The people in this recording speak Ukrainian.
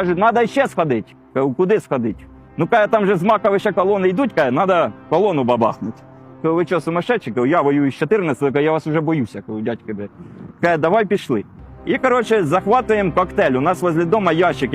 Каже, треба ще сходити. Кажу, куди сходити? Ну, каже, там же з Маковища колони йдуть, каже, треба колону бабахнути. Кажу, ви що, сумасшедші? Кажу, я воюю з 14, кажу, я вас вже боюся, кажу, дядьки. Каже, давай пішли. І, коротше, захватуємо коктейль. У нас возле дома ящик,